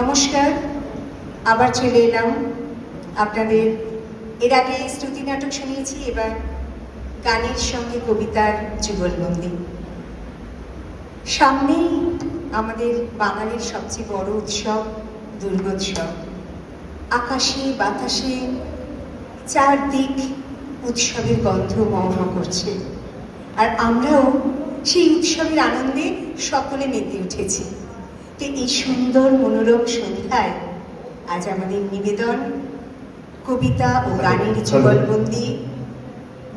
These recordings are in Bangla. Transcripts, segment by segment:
নমস্কার, আবার চলে এলাম। আপনাদের এর আগে স্তুতি নাটক শুনিয়েছি, এবার গানের সঙ্গে কবিতার যুগলবন্দি সামনেই আমাদের বাঙালির সবচেয়ে বড় উৎসব, দুর্গোৎসব। আকাশে, বাতাসে চারদিক উৎসবের গন্ধ মহমা করছে। আর আমরাও সেই উৎসবের আনন্দে সকলে মেতে উঠেছি। এই সুন্দর মনোরম সন্ধ্যায় আজ আমাদের নিবেদন কবিতা ও গানের যুগলবন্দি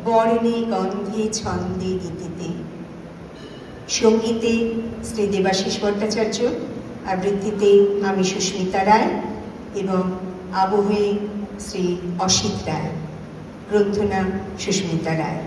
বর্ণে গন্ধে ছন্দে গীতিতে। সঙ্গীতে শ্রী দেবাশিস ভট্টাচার্য আবৃত্তিতে আমি সুস্মিতা রায় এবং আবহে শ্রী অসিত রায়। গ্রন্থনা সুস্মিতা রায়।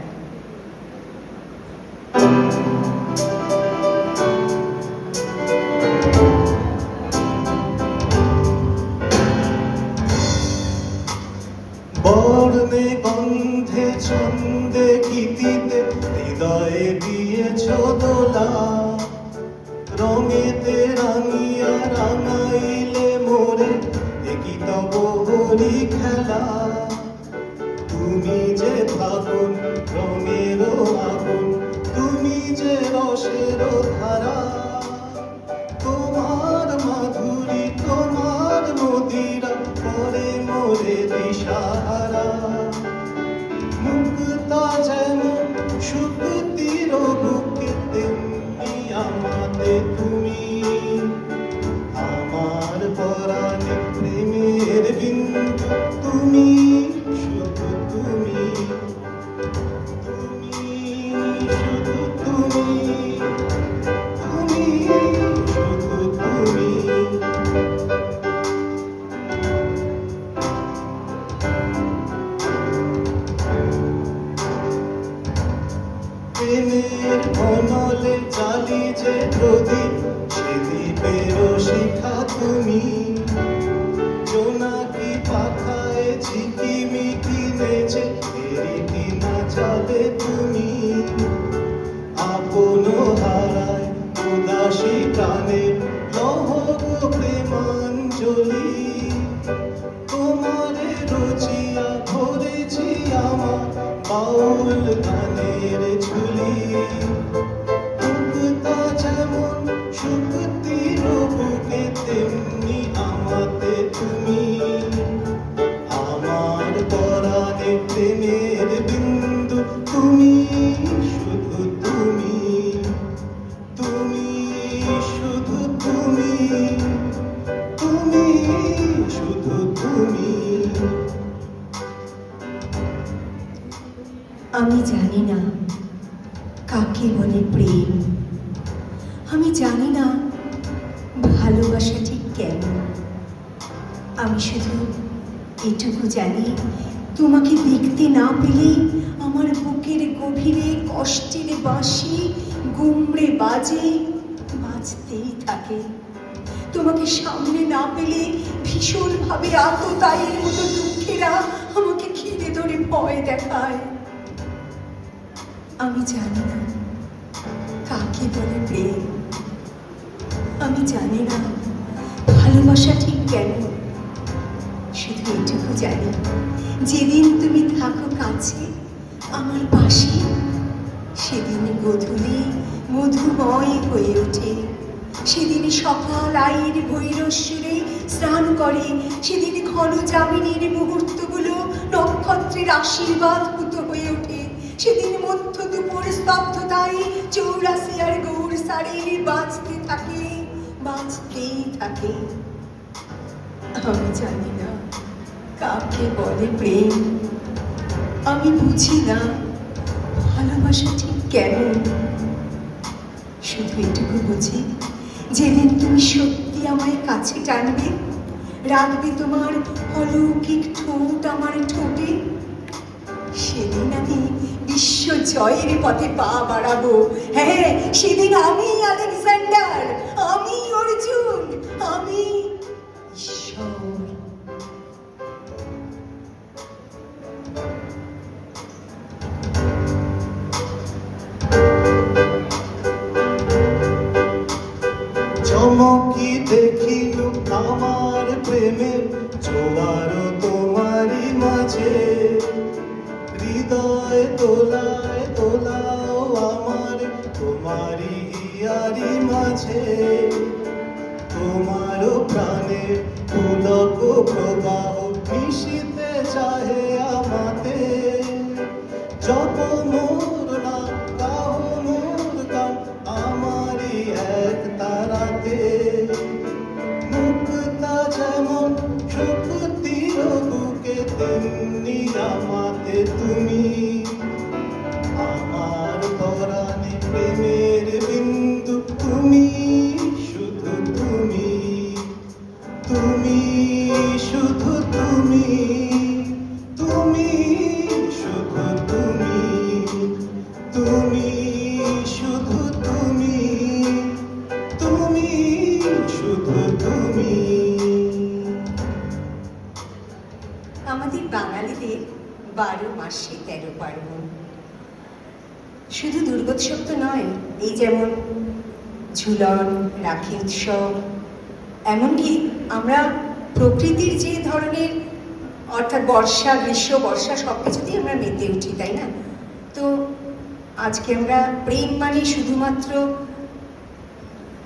কি না চলে তুমি আমি জানি না কাকে বলে প্রেম। আমি জানি না ভালোবাসা ঠিক কেমন আমি শুধু এটুকু জানি, তোমাকে দেখতে না পেলে আমার বুকের গভীরে কষ্টের বাঁশি গুমড়ে বাজে, বাজতেই থাকে। তোমাকে সামনে না পেলে ভীষণভাবে আততায়ীর মতো দুঃখেরা আমাকে ঘিরে ধরে ভয় দেখায়। আমি জানি না। কাকে বলে প্রেম? আমি জানি না। ভালোবাসা ঠিক কেন? শুধু এটুকু জানি। যেদিন তুমি থাকো কাছে, আমার পাশে, সেদিন গধূলি মধুময় হয়ে ওঠে। সেদিন সকাল আইন ভৈরস্বরে স্নান করে, সেদিন ঘন জামিনের মুহূর্তগুলো নক্ষত্রের আশীর্বাদ হয়ে সেদিন মধ্য দুপুর স্তব্ধতায় চৌরাশি আর গৌর সারের বাঁচতে থাকে, বাঁচতেই থাকে। আমি জানি না কাকে বলে প্রেম। আমি বুঝি না ভালোবাসা ঠিক কেমন শুধু এটুকু বুঝি, যেদিন তুমি সত্যি আমায় কাছে টানবে, রাখবে তোমার অলৌকিক ঠোঁট আমার ঠোঁটে, সেদিন আমি বিশ্ব জয়ের পথে পা বাড়াবো। হ্যাঁ সেদিন আমি আলেকজান্ডার, আমি অর্জুন, আমি ঈশ্বর। চমকি দেখিল আমার প্রেমের, জোয়ার তোমারই মাঝে। হৃদয় দোলায় দোলাও আমার? তোমারই হিয়ারি মাঝে। তোমার প্রাণে পুলক প্রবাহ মিশিতে চাহে আমাতে। জপ মোর নাম গাও মোর গান আমারই এক তারাতে। মুক্তা যেমন শক্তির বুকে, তেমনি আমাতে তুমি আমাদের বাঙালিদের বারো মাসে তেরো পার্বণ। শুধু দুর্গোৎসব তো নয়, এই যেমন ঝুলন, রাখি উৎসব, এমনকি আমরা প্রকৃতির যে ধরনের, অর্থাৎ বর্ষা, গ্রীষ্ম, বর্ষা সব কিছুতেই আমরা মেতে উঠি, তাই না? তো আজকে আমরা প্রেম মানে শুধুমাত্র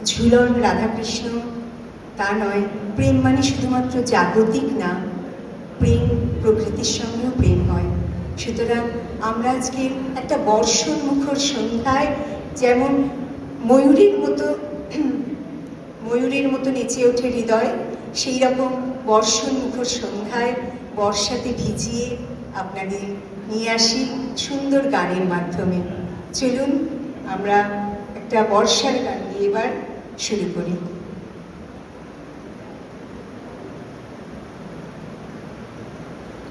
ঝুলন, রাধাকৃষ্ণ তা নয়, প্রেম মানে শুধুমাত্র জাগতিক না, প্রেম প্রকৃতির সঙ্গেও প্রেম হয়। সুতরাং আমরা আজকে একটা বর্ষণ মুখর সন্ধ্যায় যেমন ময়ূরীর মতো, ময়ূরের মতো নেচে ওঠে হৃদয়, সেই রকম বর্ষণ মুখর সন্ধ্যায় বর্ষাতে ভিজিয়ে আপনাদের নিয়ে আসি সুন্দর গানের মাধ্যমে। চলুন, আমরা একটা বর্ষার গান দিয়ে এবার শুরু করি।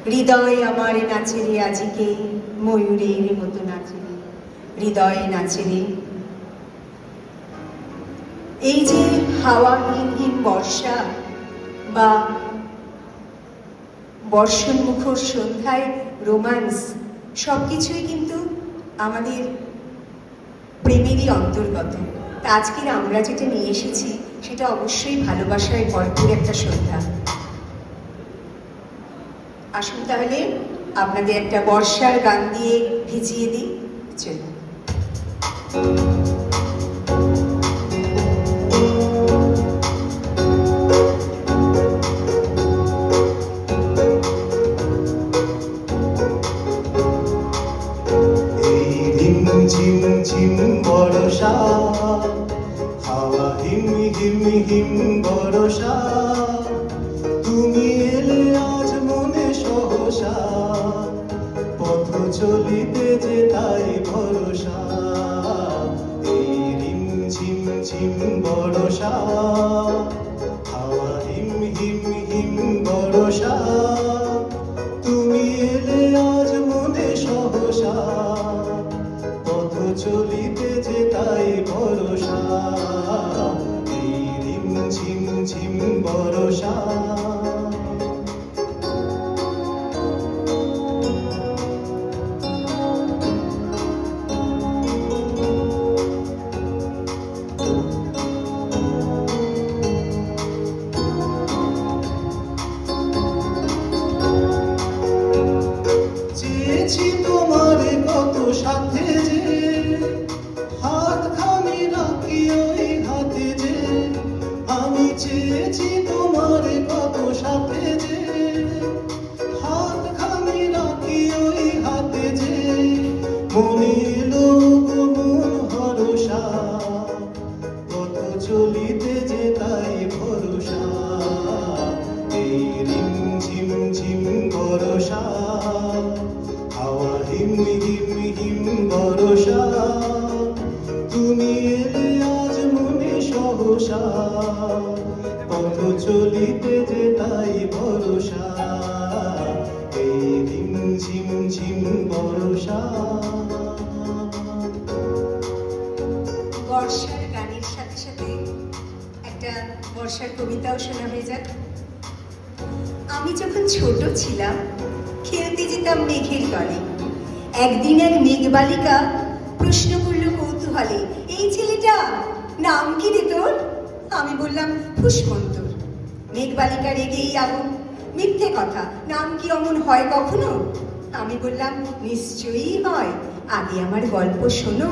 হৃদয় আমার নাচে রে আজিকে, ময়ূরের মতো নাচে রে। হৃদয় নাচে রে। এই যে হাওয়া হিম বর্ষা বা বর্ষণ মুখর সন্ধ্যায় রোমান্স সব কিছুই কিন্তু আমাদের প্রেমেরই অন্তর্গত। আজকের আমরা যেটা নিয়ে এসেছি, সেটা অবশ্যই ভালোবাসায় ভরপুর একটা সন্ধ্যা। আসুন তাহলে, আপনাদের একটা বর্ষার গান দিয়ে ভিজিয়ে দিই। রিম ঝিম ঝিম হাওয়া হিম হিম হিম বরষা। চেয়েছি তোমার কত সাথে যে। হাত খানি রাখি ওই হাতে যে। মনে বর্ষার কবিতাও শোনা হয়ে যাক। আমি যখন ছোট ছিলাম, খেলতে যেতাম মেঘের দলে একদিন এক মেঘবালিকা প্রশ্ন করল কৌতূহলে, এই ছেলেটা, নাম কি রে তোর? আমি বললাম ফুসমন্তর মেঘবালিকা রেগেই আগুন। মিথ্যে কথা, নাম কি অমন হয় কখনো? আমি বললাম, নিশ্চয়ই হয়। আগে আমার গল্প শোনো।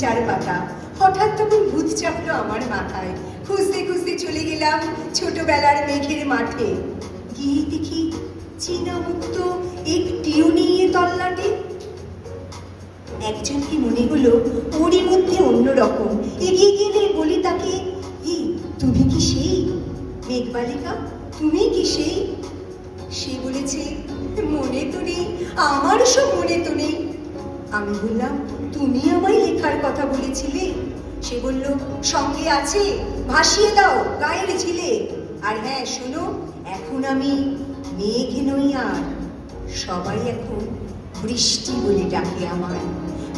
চার পাতা। হঠাৎ তখন ভূত চাপলো আমার মাথায়। খুঁজতে খুঁজতে চলে গেলাম ছোটবেলার মেঘের মাঠে। গিয়ে দেখি চীনা মুক্ত একটিও নিয়ে তল্লাটে। একজনকে মনে হলো ওরই মধ্যে অন্যরকম। এগিয়ে গেলে বলি তাকে এই তুমি কি সেই? মেঘবালিকা, তুমি কি সেই? সে বলেছে, মনে তো নেই আমার সব মনে তো নেই। আমি বললাম, তুমি আমায় লেখার কথা বলেছিলে? সে বলল, সঙ্গে আছে, ভাসিয়ে দাও, গায়ের ঝিলে। আর হ্যাঁ শোনো, এখন আমি মেঘ নই আর সবাই এখন বৃষ্টি বলে ডাকে আমার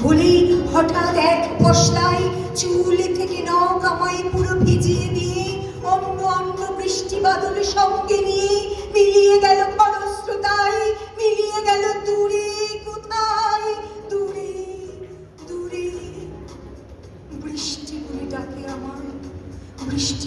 বলে হঠাৎ এক পশলায় চুল থেকে নখ আমায় পুরো ভিজিয়ে দিয়ে, অন্য অন্য বৃষ্টি বাদল সঙ্গে নিয়ে, মিলিয়ে গেল খরস্রোতায়, মিলিয়ে গেল দূরে।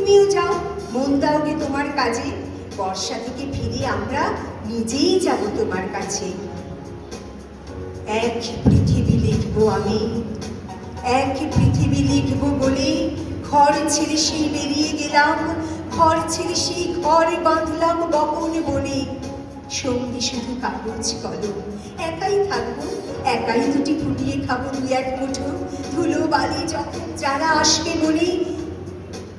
তুমিও যাও, মন দাওগে তোমার কাজে। বর্ষা থেকে ফিরে আমরা নিজেই যাব তোমার কাছে। এক পৃথিবী লিখব আমি, এক পৃথিবী লিখব বলে ঘর ছেড়ে সেই বেরিয়ে গেলাম। ঘর ছেড়ে সেই ঘরে বাঁধলাম বপন বনে। সঙ্গী শুধু কাগজ, কলম, একাই থাকব, একাই দুটি ফুটিয়ে খাব দু এক মুঠো। ধুলো বালি যখন যারা আসবে মনে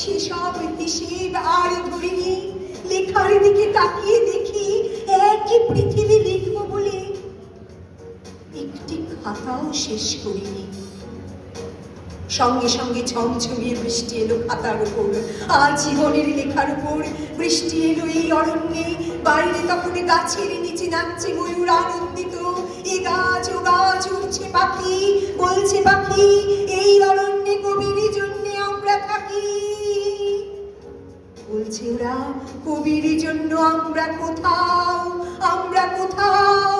সেসব হিসেব আর ধরিনি। লেখার দিকে তাকিয়ে দেখি একই পৃথিবী লিখব বলে একটি খাতাও শেষ করিনি। সঙ্গে সঙ্গে ঝমঝমিয়ে বৃষ্টি এলো খাতার উপর। আর জীবনের লেখার উপর বৃষ্টি এলো এই অরণ্যে। বাইরে তখন গাছের নিচে নাচছে ময়ূর আনন্দিত। এ গাছ, ও গাছ উঠছে পাখি, বলছে পাখি, এই অরণ্যে কবির জন্যে আমরা থাকি। বলছে ওরা কবির জন্য আমরা কোথাও আমরা কোথাও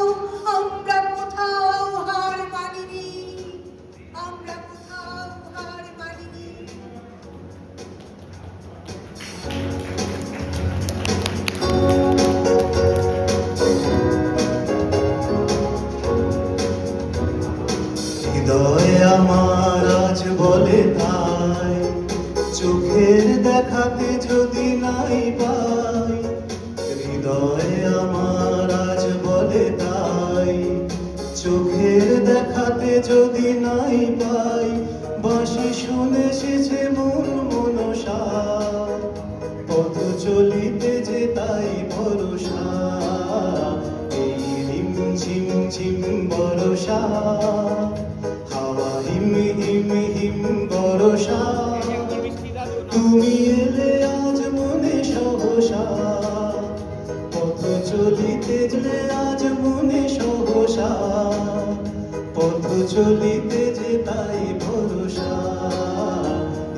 আমরা কোথাও হার মানিনি, আমরা কোথাও হার মানিনি। হৃদয় আমার আজ বলে তাই চোখের দেখাতে যদি নাই পাই, হৃদয় আমার আজ বলে তাই। চোখের দেখাতে যদি নাই পাই, বাঁশি শুনে এসেছে মন মনসা। পথ চলিতে যে তাই ভরসা, এই রিম ঝিম ঝিম বরসা ভরসা। পথ চলিতে যে তাই ভরসা।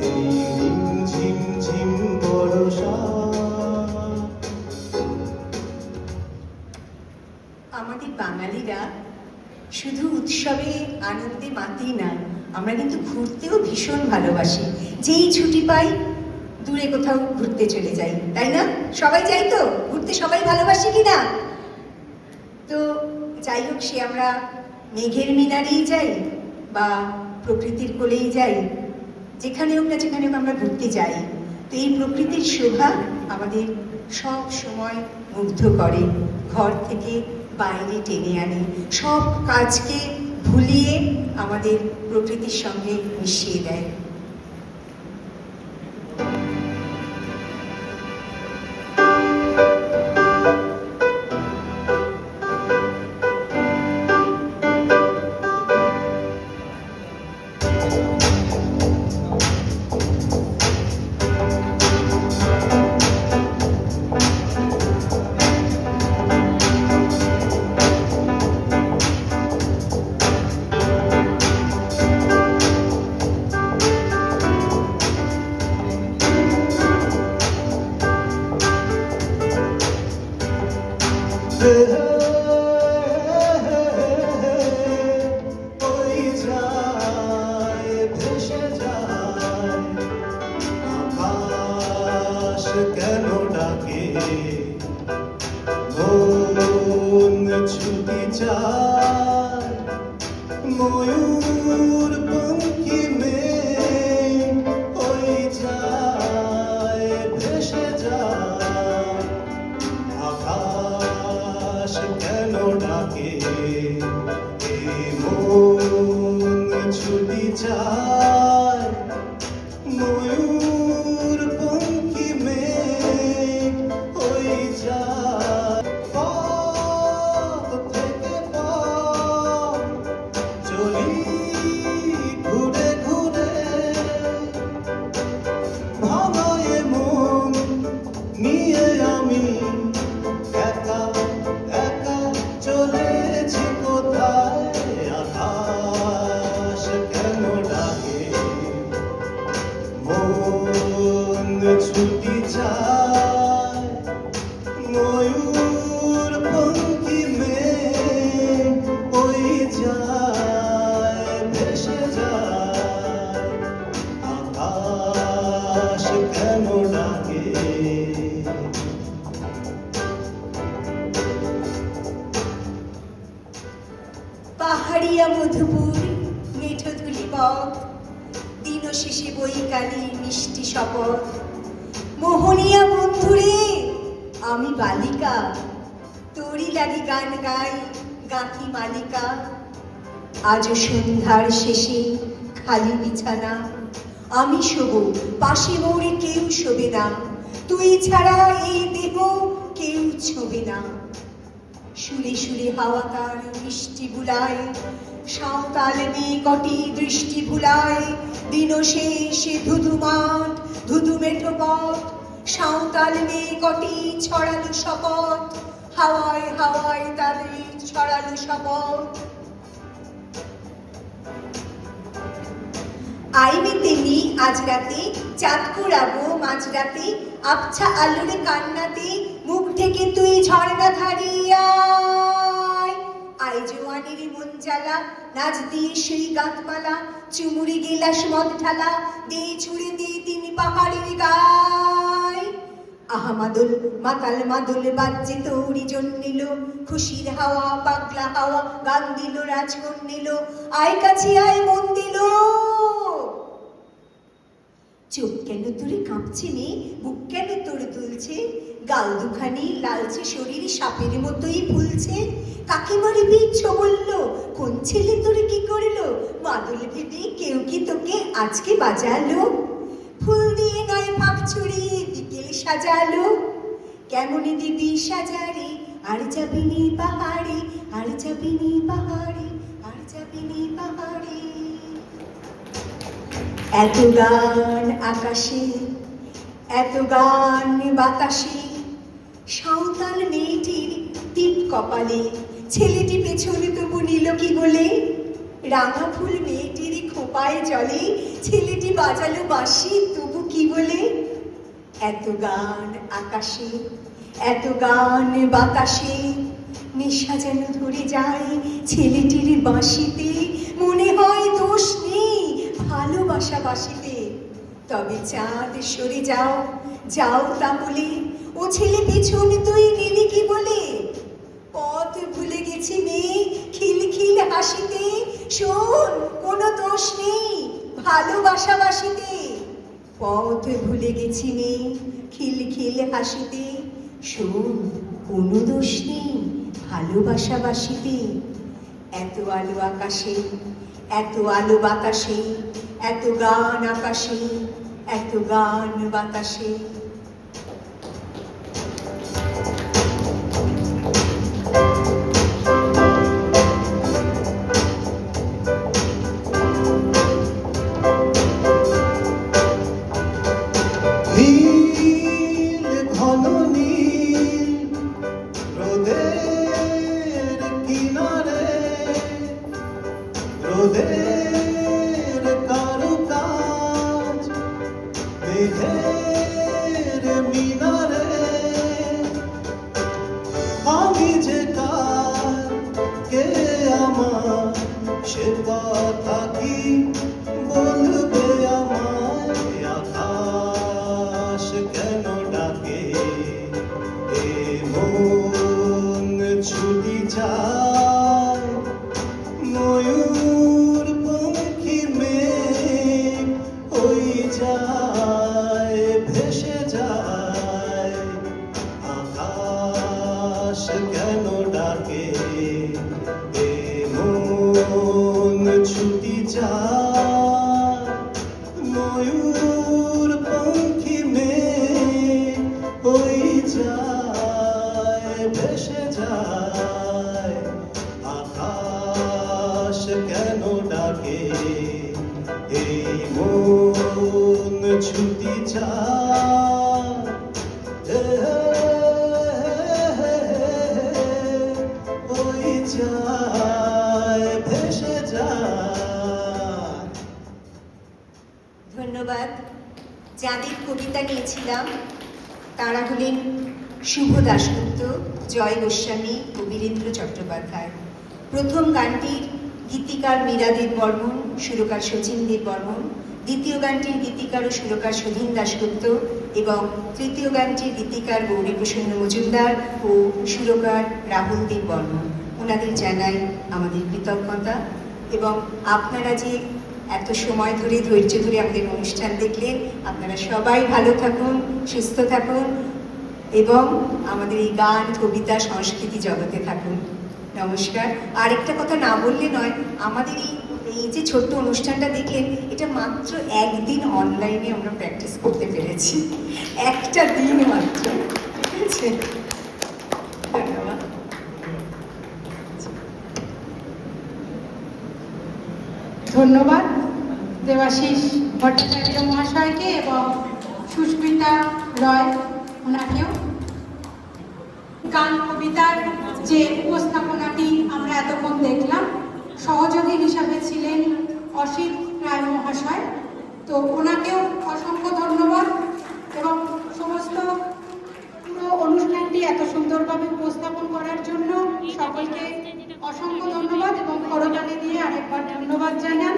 এই রিম আমাদের বাঙালিরা শুধু উৎসবে আনন্দে মাতি না, আমরা কিন্তু ঘুরতেও ভীষণ ভালোবাসি। যেই ছুটি পাই, দূরে কোথাও ঘুরতে চলে যাই, তাই না? সবাই যাই তো? ঘুরতে সবাই ভালোবাসি কিনা? তো যাই হোক, সে আমরা মেঘের মিনারেই যাই বা প্রকৃতির কোলেই যাই, যেখানে হোক না যেখানে হোক আমরা ঘুরতে যাই। তো এই প্রকৃতির শোভা আমাদের সব সময় মুগ্ধ করে, ঘর থেকে বাইরে টেনে আনে। সব কাজকে ভুলিয়ে আমাদের প্রকৃতির সঙ্গে মিশিয়ে দেয়। যায় ময়ূর দিন শেষে বৈকালী মিষ্টি শপথ। মোহনিয়া বন্ধুরে, আমি বালিকা। তোরই লাগি গান গাই গাঁথি মালিকা। আজ সন্ধ্যার শেষে খালি বিছানা। আমি শোব, পাশে মোড়ে কেউ শোবে না। তুই ছাড়া এই দেহ কেউ ছোবে না। সুরে সুরে হাওয়া তার মিষ্টি বুলায়। সাঁওতাল কটি দৃষ্টি ভুলায়, দিন শেষে ধুধু মাঠ ধুধু মেঠো পথ। সাঁওতাল মেয়ে কটি ছড়ালো শপথ, হাওয়ায় হাওয়ায় তাদের ছড়ালো শপথ। আইবে তেমনি আজ রাতে চাঁদ কুড়াবো মাঝরাতে আবছা আলোরে কান্নাতে মুখ থেকে তুই ঝর্ণা ধারিয়ায় আই জোয়ানের মন জ্বালা, নাচ দিয়ে সেই গাঁতমালা চুমুরি গেলাস মদ ঢালা দে ছুড়ে দিয়ে তিনি পাহাড়ের গায়। আহামাদুল, মাতাল মাদুল বাজ্যে তৌরি জন্মিল খুশির হাওয়া, পাগলা হাওয়া গান দিল রাজকন নিল, আয় কাছে আয় মন দিল। চোখ কেন তোরে কাঁপছে নে? বুক কেন তোরে তুলছে গাল দুখানি লালচে শরীর সাপের মতোই ফুলছে। কাকে মারবি ইচ্ছ বলল কোন ছেলে তোরে কি করল? মাদল ভেবে কেউ কি তোকে আজকে বাজালো? ফুল দিয়ে নয় পাক ছড়িয়ে বিকেল সাজালো। কেমন দিবি সাজারে? আর যাবিনি পাহাড়ে, আর যাবিনি পাহাড়ে, আর যাবিনি পাহাড়ে। এত গান আকাশে, এত গান বাতাসে সাঁওতাল মেয়েটির টিপ কপালে, ছেলেটি পেছনে তবু নিল কি বলে? রাঙা ফুল মেয়েটির খোপায় জলে, ছেলেটি বাজালো বাঁশি, তবু কি বলে? এত গান আকাশে, এত গান বাতাসে, নেশা যেন ধরে যায় ছেলেটির বাঁশিতে, মনে হয় দোষ নেই। ভালোবাসা বাসিতে। তবে চাঁদ সরে যাও যাও তাহলে ও ছেলে পেছন তুই নিলি কি বলে? পথ ভুলে গেছি মেয়ে, খিলখিল হাসিতে। শোন, কোনো দোষ নেই, ভালোবাসা বাসিতে। পথ ভুলে গেছি মেয়ে, খিলখিল হাসিতে। শোন, কোনো দোষ নেই, ভালোবাসা বাসিতে। এত আলো আকাশে, এত আলো বাতাসে এত গান আকাশে এত গান বাতাসে। ধন্যবাদ। যাদের কবিতা নিয়েছিলাম তারা হলেন শুভ দাশগুপ্ত, জয় গোস্বামী ও বীরেন্দ্র চট্টোপাধ্যায়। প্রথম গানটির গীতিকার মীরাদেব বর্মন সুরকার শচীন দেব বর্মন দ্বিতীয় গানটির গীতিকার ও সুরকার সুধীন দাশগুপ্ত এবং তৃতীয় গানটির গীতিকার গৌরীপ্রসন্ন মজুমদার ও সুরকার রাহুল দেব বর্মন ওনাদের জানাই আমাদের কৃতজ্ঞতা এবং আপনারা যে এত সময় ধরে, ধৈর্য ধরে আমাদের অনুষ্ঠান দেখলেন। আপনারা সবাই ভালো থাকুন, সুস্থ থাকুন এবং আমাদের এই গান, কবিতা, সংস্কৃতি জগতে থাকুন। নমস্কার। আরেকটা কথা না বললে নয়, আমাদের এই এই যে ছোট্ট অনুষ্ঠানটা দেখলেন, এটা মাত্র একদিন অনলাইনে আমরা প্র্যাকটিস করতে পেরেছি। একটা দিন মাত্র। ধন্যবাদ। ধন্যবাদ। দেবাশিস ভট্টাচার্য মহাশয়কে এবং সুস্মিতা রয় ওনাকেও। গান, কবিতার যে উপস্থাপনাটি আমরা এতক্ষণ দেখলাম, সহযোগী হিসাবে ছিলেন অসিত রায় মহাশয়। তো ওনাকেও অসংখ্য ধন্যবাদ এবং সমস্ত পুরো অনুষ্ঠানটি এত সুন্দরভাবে উপস্থাপন করার জন্য সকলকে অসংখ্য ধন্যবাদ এবং করতালি দিয়ে আরেকবার ধন্যবাদ জানান।